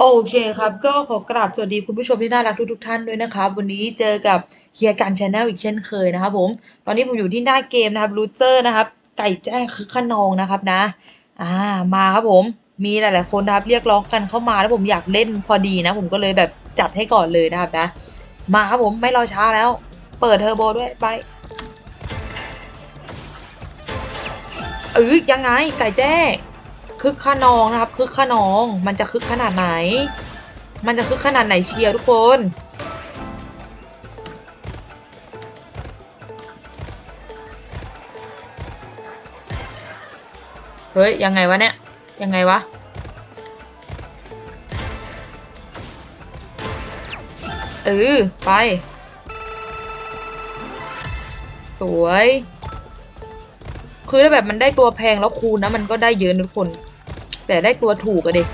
โอเคครับ ก็ขอกราบสวัสดีคุณผู้ชมที่น่ารักทุกๆท่านด้วยนะครับวันนี้เจอกับเฮียกันชาแนลอีกเช่นเคยนะครับผมตอนนี้ผมอยู่ที่หน้าเกมนะครับรูเจอร์นะครับ ไก่แจ้คึกขนองนะครับนะ อ่ามาครับผมมีหลายๆคนนะครับ เรียกร้องกันเข้ามาแล้วผมอยากเล่นพอดีนะ ผมก็เลยแบบจัดให้ก่อนเลยนะครับนะ มาครับผมไม่รอช้าแล้ว เปิดเทอร์โบด้วยไปเออยังไงไก่แจ้ คึกขนองนะครับคึกขนอง มันจะคึกขนาดไหน มันจะคึกขนาดไหนเชียร์ทุกคนเฮ้ย ยังไงวะเนี่ย ยังไงวะ เออ ไป สวย คือถ้าแบบมันได้ตัวแพงแล้วคูณนะ มันก็ได้เยอะนะทุกคน แต่ได้ตัวถูกอะเด็ก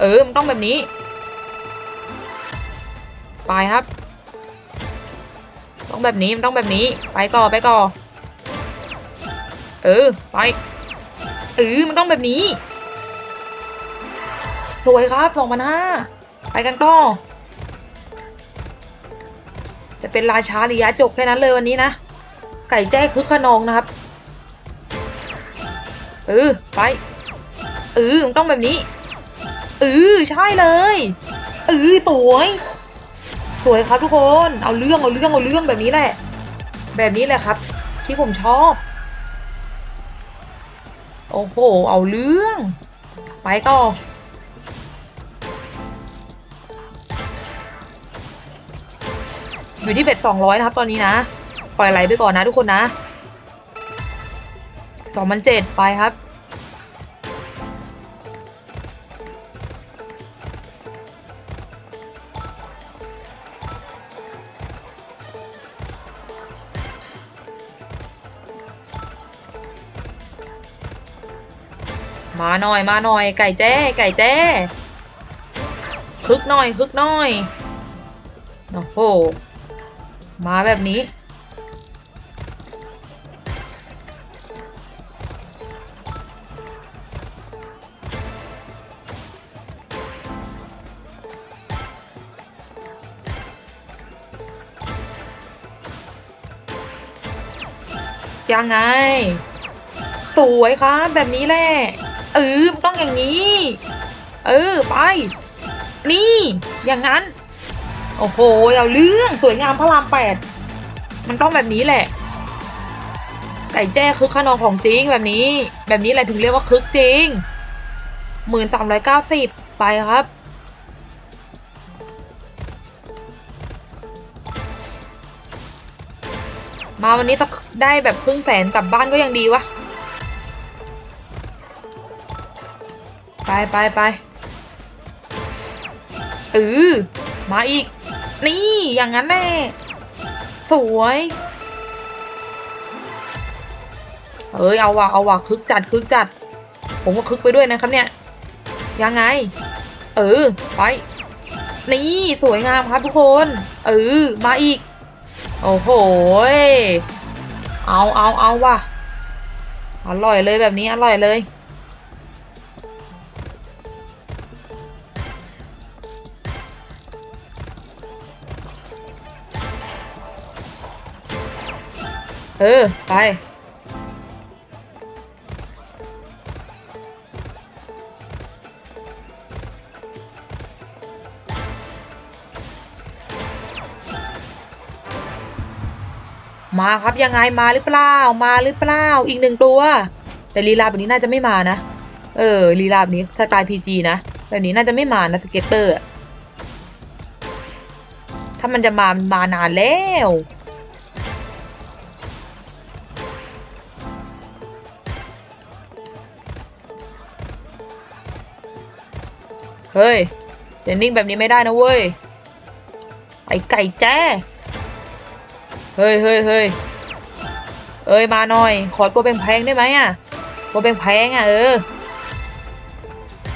เออ มันต้องแบบนี้ ไปครับ ต้องแบบนี้ มันต้องแบบนี้ ไปต่อ ไปต่อ เออ ไป เออ มันต้องแบบนี้ สวยครับสองพันห้าไปกันต่อ จะเป็นราชาหรือยาจกแค่นั้นเลยวันนี้นะ ไก่แจ้คึกขนองนะครับ เออไปเออมันต้องแบบนี้เออใช่เลยเออสวย สวยครับทุกคน เอาเรื่องเอาเรื่องเอาเรื่องแบบนี้แหละ แบบนี้แหละครับ ที่ผมชอบ โอ้โห เอาเรื่อง ไปต่ออยู่ที่เบ็ดสองร้อยนะครับ ตอนนี้นะ ปล่อยไหลไปก่อนนะทุกคนนะ สองพันเจ็ดไปครับ มาหน่อยมาหน่อย ไก่แจ้ ไก่แจ้คึกหน่อยคึกหน่อย โอ้โห มาแบบนี้ ยังไง สวยครับ แบบนี้แหละเออต้องอย่างนี้ เออ ไป นี่ อย่างนั้น โอ้โหเอาเรื่องสวยงามพระรามแปดมันต้องแบบนี้แหละ ไก่แจ้คึกขนองของจริงแบบนี้ แบบนี้แหละถึงเรียกว่าคึกจริงหมื่นสามร้อยเก้าสิบไปครับ มาวันนี้สักได้แบบครึ่งแสนกลับบ้านก็ยังดีวะ ไปไปไปเออมาอีก นี่อย่างนั้นแน่สวยเอ้ยเอาว่ะเอาว่ะคึกจัดคึกจัด ผมก็คึกไปด้วยนะครับเนี่ย ยังไง เออไปนี่สวยงามครับทุกคน เออมาอีก โอ้โห เอาเอาเอาว่ะ อร่อยเลยแบบนี้อร่อยเลย เออ ไป มาครับยังไงมาหรือเปล่ามาหรือเปล่าอีกหนึ่งตัว แต่ลีลาแบบนี้น่าจะไม่มานะ เออลีลาแบบนี้สไตล์พีจีนะแบบนี้น่าจะไม่มานะสเก็ตเตอร์ถ้ามันจะมามันมานานแล้วเฮ้ยเดนนิ่งแบบนี้ไม่ได้นะเว้ยไอไก่แจ้ เฮ้ยเฮ้ยเฮ้ยเอ้ยมาหน่อย ขอตัวแพงๆได้ไหมอะ ตัวแพงๆอะเออ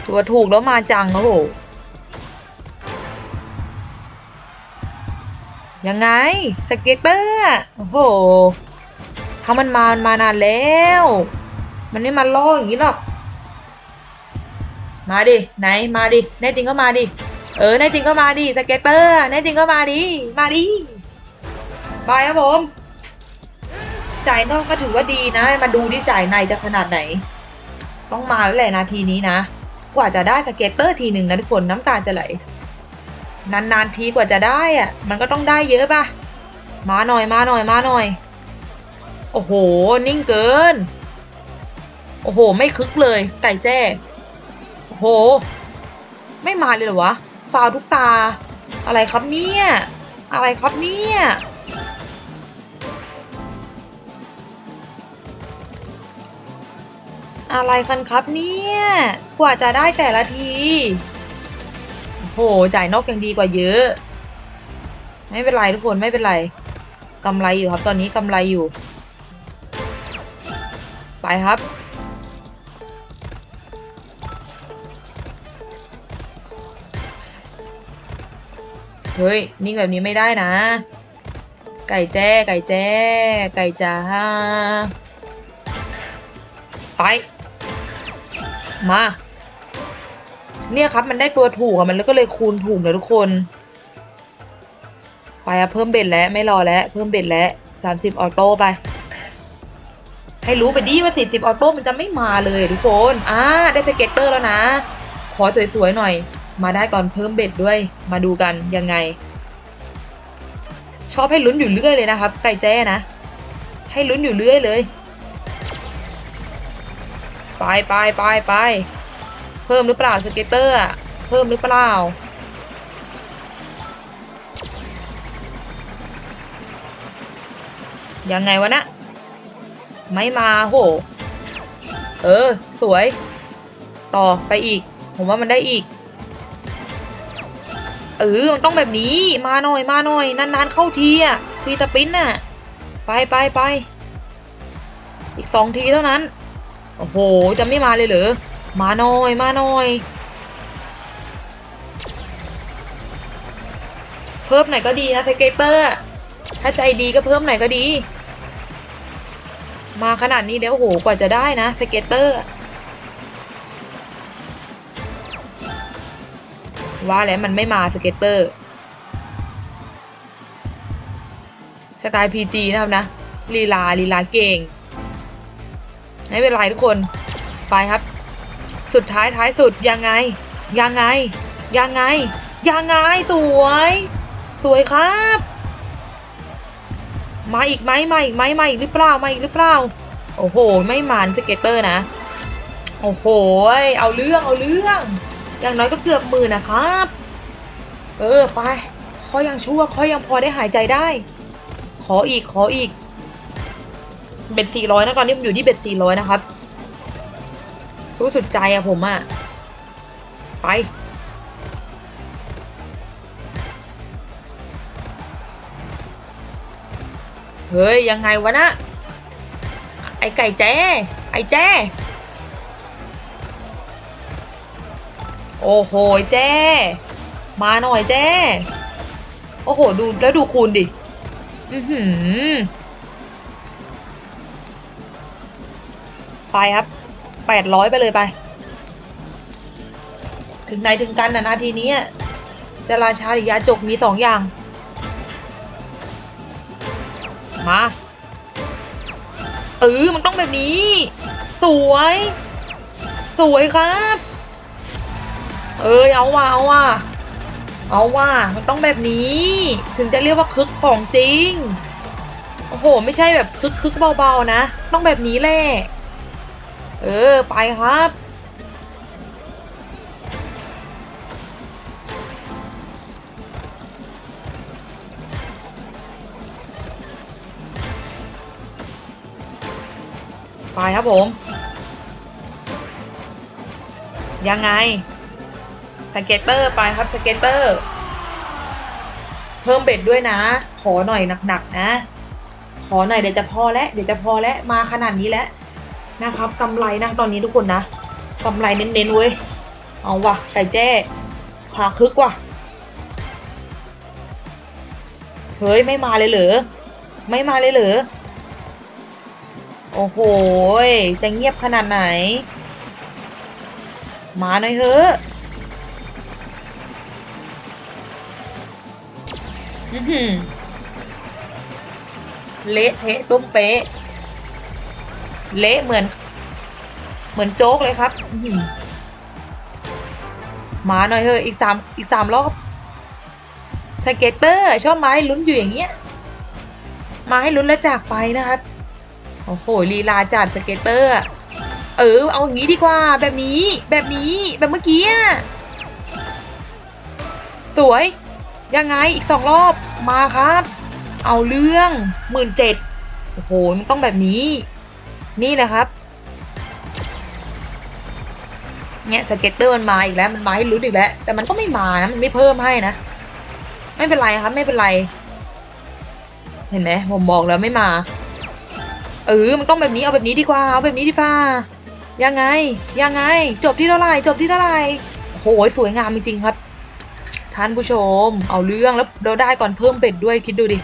ตัวถูกแล้วมาจังโอ้โหยังไงสเก็ตเตอร์โอ้โหเขามันมา มันมานานแล้ว มันไม่มาล่ออย่างนี้หรอก มาดิ ไหน มาดิ แน่จริงก็มาดิ เออ แน่จริงก็มาดิ สเก็ตเตอร์ แน่จริงก็มาดิ มาดิ บายครับผม จ่ายนอกก็ถือว่าดีนะ มาดูที่จ่ายในจะขนาดไหน ต้องมาแล้วแหละนาทีนี้นะ กว่าจะได้สเก็ตเตอร์ทีหนึ่งนะทุกคนน้ำตาจะไหล นานๆทีกว่าจะได้อะมันก็ต้องได้เยอะป่ะ มาหน่อยมาหน่อยมาหน่อย โอ้โห นิ่งเกิน โอ้โห ไม่คึกเลย ไก่แจ้ โอ้โห ไม่มาเลยเหรอวะ ฟาวทุกตา อะไรครับเนี่ยอะไรครับเนี่ย อะไรกันครับเนี่ย กว่าจะได้แต่ละทีโหจ่ายนอกยังดีกว่าเยอะ ไม่เป็นไรทุกคนไม่เป็นไรกำไรอยู่ครับตอนนี้กำไรอยู่ ไปครับ เฮ้ย นิ่งแบบนี้ไม่ได้นะ ไก่แจ้ ไก่แจ้ ไก่จ้าไป มา เนี่ยครับมันได้ตัวถูกอะมันแล้วก็เลยคูณถูกนะทุกคน ไปอะเพิ่มเบ็ดแล้วไม่รอแล้ว เพิ่มเบ็ดแล้วสามสิบออโต้ไป ให้รู้ไปดิว่าสี่สิบออโต้มันจะไม่มาเลยทุกคนอ่าได้สเก็ตเตอร์แล้วนะ ขอสวยๆหน่อย มาได้ก่อนเพิ่มเบ็ดด้วย มาดูกันยังไง ชอบให้ลุ้นอยู่เรื่อยเลยนะครับ ไก่แจ้นะ ให้ลุ้นอยู่เรื่อยเลย ไปไปไปไปเพิ่มหรือเปล่าสเกตเตอร์อะเพิ่มหรือเปล่ายังไงวะนะ ไม่มาโห เออ สวย ต่อไปอีก ผมว่ามันได้อีก เออ มันต้องแบบนี้ มาหน่อย มาหน่อย นานๆเข้าทีอะฟีสปินน่ะ ไปไปไป อีกสองทีเท่านั้น โอ้โห จะไม่มาเลยเหรอ มาหน่อย มาหน่อย เพิ่มหน่อยก็ดีนะสเกเตอร์ ถ้าใจดีก็เพิ่มหน่อยก็ดี มาขนาดนี้เดี๋ยวโอ้โห กว่าจะได้นะสเกตเตอร์ ว่าแล้วมันไม่มาสเกตเตอร์สกายพีจีนะครับนะลีลาลีลาเก่ง ไม่เป็นไรทุกคนไปครับ สุดท้ายท้ายสุดยังไง ยังไง ยังไง ยังไงสวย สวยครับ มาอีกไหมมาอีกไหมมาอีกหรือเปล่ามาอีกหรือเปล่า โอ้โห ไม่มานสเก็ตเตอร์นะ โอ้โห เอาเรื่องเอาเรื่อง อย่างน้อยก็เกือบหมื่นนะครับ เออไป ขอยังชั่วขอยังพอได้หายใจได้ ขออีกขออีก เบ็ดสี่ร้อยนะตอนนี้ผมอยู่ที่เบ็ดสี่ร้อยนะครับ สู้สุดใจอะผมอะไปเฮ้ย ยังไงวะนะ ไอไก่แจ้ไอแจ้โอ้โหแจ้มาหน่อยแจ้โอ้โห ดูแล้วดูคูณดิ อือหือ ไปครับแปดร้อยไปเลยไป ถึงไหนถึงกันนะนาทีนี้จะราชาหรือยาจกมีสองอย่าง มาเออมันต้องแบบนี้ สวย สวยครับ เอ้ยเอาว่ะเอาว่ะเอาว่ะมันต้องแบบนี้ ถึงจะเรียกว่าคึกของจริง โอ้โห ไม่ใช่แบบคึกคึกเบาๆนะ ต้องแบบนี้แหละ เออ ไปครับ ไปครับผม ยังไง สเก็ตเตอร์ไปครับสเก็ตเตอร์ เพิ่มเบ็ดด้วยนะ ขอหน่อยหนักๆนะ ขอหน่อยเดี๋ยวจะพอแล้วเดี๋ยวจะพอแล้วมาขนาดนี้แล้ว นะครับกำไรนะตอนนี้ทุกคนนะกำไรเน้นๆเว้ยเอาว่ะไก่แจ้พาคึกว่ะเฮ้ยไม่มาเลยเหรอไม่มาเลยเหรอโอ้โหจะเงียบขนาดไหน มาหน่อยเถอะเละเทะตุ้มเป๊ะ เละเหมือน เหมือนโจ๊กเลยครับหมาหน่อยเถอะอีกสามอีกสามรอบสเก็ตเตอร์ ชอบมาให้ลุ้นอยู่อย่างเงี้ย มาให้ลุ้นแล้วจากไปนะครับโอ้โหลีลาจัดสเก็ตเตอร์ เออ เอาอย่างนี้ดีกว่า แบบนี้ แบบนี้แบบเมื่อกี้อะสวย ยังไงอีกสองรอบมาครับ เอาเรื่องหมื่นเจ็ดโอ้โหมันต้องแบบนี้ นี่แหละครับ เนี่ยสเก็ตเตอร์มันมาอีกแล้วมันมาให้ลุ้นอีกแล้ว แต่มันก็ไม่มานะมันไม่เพิ่มให้นะ ไม่เป็นไรครับ ไม่เป็นไร เห็นไหมผมบอกแล้วไม่มาเออมันต้องแบบนี้เอาแบบนี้ดีกว่าเอาแบบนี้ดีฟ้ายังไง ยังไง จบที่เท่าไหร่จบที่เท่าไหร่โอ้โหสวยงามจริงๆครับ ท่านผู้ชม เอาเรื่องแล้วเราได้ก่อนเพิ่มเป็ดด้วยคิดดูดิ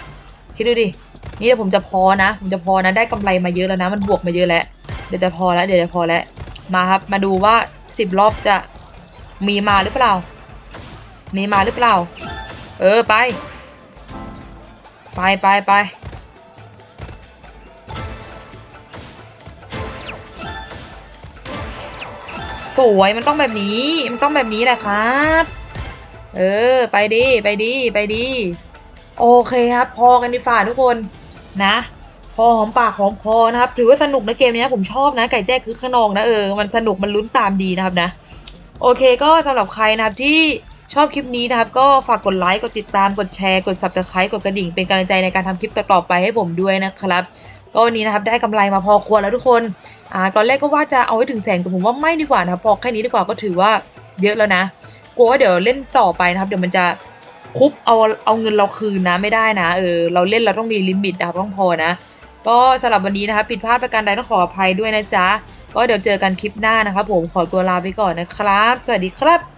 คิดดูดิ นี่เดี๋ยวผมจะพอนะ ผมจะพอนะ ได้กำไรมาเยอะแล้วนะ มันบวกมาเยอะแล้ว เดี๋ยวจะพอแล้ว เดี๋ยวจะพอแล้ว มาครับ มาดูว่าสิบรอบจะมีมาหรือเปล่า มีมาหรือเปล่า เออไป ไปไปไปสวยมันต้องแบบนี้ มันต้องแบบนี้แหละครับ เออ ไปดี ไปดี ไปดี โอเคครับ พอกันดีฝ่าทุกคนนะ พอหอมปากหอมคอนะครับ ถือว่าสนุกนะเกมนี้นะผมชอบนะ ไก่แจ้คือขนองนะเออ มันสนุกมันลุ้นตามดีนะครับนะ โอเคก็สำหรับใครนะครับที่ชอบคลิปนี้นะครับ ก็ฝากกดไลค์ กดติดตาม กดแชร์ กด subscribe กดกระดิ่ง เป็นกำลังใจในการทำคลิปต่อไปให้ผมด้วยนะครับ ก็วันนี้นะครับได้กำไรมาพอควรแล้วทุกคน อ่า ตอนแรกก็ว่าจะเอาไว้ถึงแสนแต่ผมว่าไม่ดีกว่านะครับพอแค่นี้ดีกว่าก็ถือว่าเยอะแล้วนะ กลัวว่าเดี๋ยวเล่นต่อไปนะครับ เดี๋ยวมันจะ คุบเอาเอาเงินเราคืนนะไม่ได้นะเออเราเล่นเราต้องมีลิมิตนะครับต้องพอนะ ก็สำหรับวันนี้นะครับผิดพลาดประการใดต้องขออภัยด้วยนะจ๊ะ ก็เดี๋ยวเจอกันคลิปหน้านะครับผมขอตัวลาไปก่อนนะครับ สวัสดีครับ